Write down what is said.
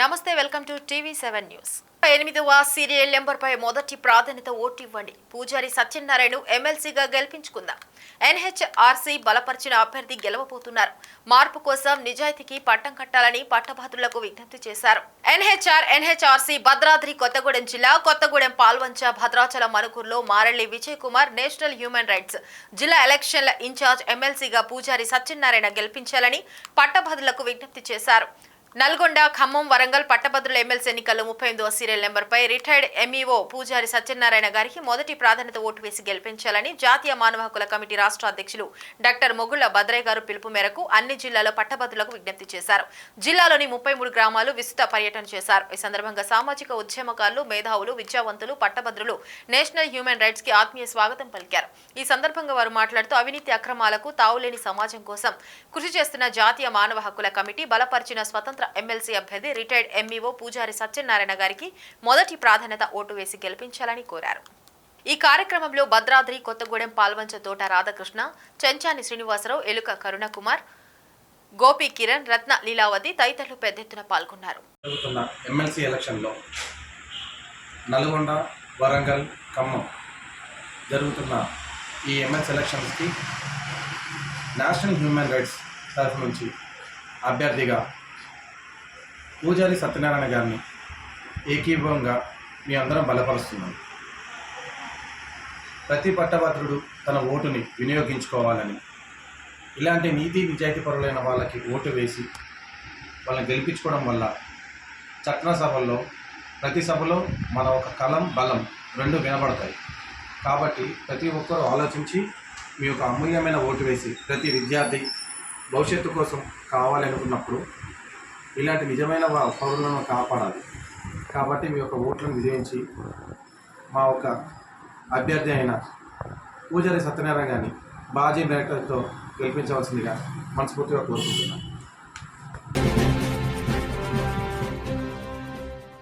నమస్తే welcome to TV seven news. ఎనిమిదవ serial నెంబర్పై మొదటి ప్రాధాన్యత ఓటు ఇవ్వండి పూజారి సత్యనారాయణ ఎమ్మెల్సీగా గెలిపించుకుందాం. ఎన్హెచ్ఆర్సీ బలపరిచిన అభ్యర్థి గెలవబోతున్నారు. మార్పు కోసం నిజాయితీకి పట్టం కట్టాలని పట్టభద్రులకు విజ్ఞప్తి చేశారు. ఎన్హెచ్ఆర్ ఎన్హెచ్ఆర్సీ భద్రాద్రి కొత్తగూడెం జిల్లా Kothagudem Palvancha Bhadrachalam మనుకూరులో Maralli Vijay Kumar national human rights జిల్లా ఎలక్షన్ల ఇన్ఛార్జ్ ఎమ్మెల్సీగా పూజారి సత్యనారాయణ గెలిపించాలని పట్టభద్రులకు విజ్ఞప్తి చేశారు. నల్గొండ ఖమ్మం వరంగల్ పట్టభద్రుల ఎమ్మెల్సీ ఎన్నికల్లో ముప్పై ఎనిమిదవ సీరియల్ నెంబర్పై రిటైర్డ్ ఎంఈఓ పూజారి సత్యనారాయణ గారికి మొదటి ప్రాధాన్యత ఓటు వేసి గెలిపించాలని జాతీయ మానవ హక్కుల కమిటీ రాష్ట్ర అధ్యక్షులు డాక్టర్ మొగుళ్ళ భద్రయ్య గారు పిలుపు మేరకు అన్ని జిల్లాలో పట్టభద్రులకు విజ్ఞప్తి చేశారు. జిల్లాలోని ముప్పై మూడు గ్రామాలు విస్తృత పర్యటన చేశారు. ఈ సందర్భంగా సామాజిక ఉద్యమకారులు మేధావులు విద్యావంతులు పట్టభద్రులు నేషనల్ హ్యూమన్ రైట్స్కి ఆత్మీయ స్వాగతం పలికారు. ఈ సందర్భంగా వారు మాట్లాడుతూ అవినీతి అక్రమాలకు తావులేని సమాజం కోసం కృషి చేస్తున్న జాతీయ మానవ హక్కుల కమిటీ బలపరిచిన స్వతంత్ర స్వతంత్ర ఎమ్మెల్సీ అభ్యర్థి రిటైర్డ్ ఎంఈఓ పూజారి సత్యనారాయణ గారికి మొదటి ప్రాధాన్యత ఓటు వేసి గెలిపించాలని కోరారు. ఈ కార్యక్రమంలో భద్రాద్రి కొత్తగూడెం పాల్వంచ తోట రాధాకృష్ణ చెంచాని శ్రీనివాసరావు ఎలుక కరుణకుమార్ గోపి కిరణ్ రత్న లీలావతి తదితరులు పెద్ద ఎత్తున పాల్గొన్నారు. జరుగుతున్న ఎమ్మెల్సీ ఎలక్షన్లో నల్గొండ వరంగల్ ఖమ్మం జరుగుతున్న ఈ ఎమ్మెల్సీ ఎలక్షన్స్కి నేషనల్ హ్యూమన్ రైట్స్ తరఫు నుంచి అభ్యర్థిగా పూజారి సత్యనారాయణ గారిని ఏకీభవంగా మీ అందరం బలపరుస్తున్నాం. ప్రతి పట్టభద్రుడు తన ఓటుని వినియోగించుకోవాలని ఇలాంటి నీతి నిజాయితీ పరులైన వాళ్ళకి ఓటు వేసి వాళ్ళని గెలిపించుకోవడం వల్ల చట్ట సభల్లో ప్రతి సభలో మన ఒక కలం బలం రెండు వినబడతాయి. కాబట్టి ప్రతి ఒక్కరూ ఆలోచించి మీ యొక్క అమూల్యమైన ఓటు వేసి ప్రతి విద్యార్థి భవిష్యత్తు కోసం కావాలనుకున్నప్పుడు ఇలాంటి నిజమైన పౌరులను కాపాడాలి. కాబట్టి మీ యొక్క ఓట్లను విజయించి మా ఒక అభ్యర్థి అయిన పూజారి సత్యనారాయణ గారిని బాజీ డైరెక్టర్తో గెలిపించవలసిందిగా మనస్ఫూర్తిగా కోరుకుంటున్నాను.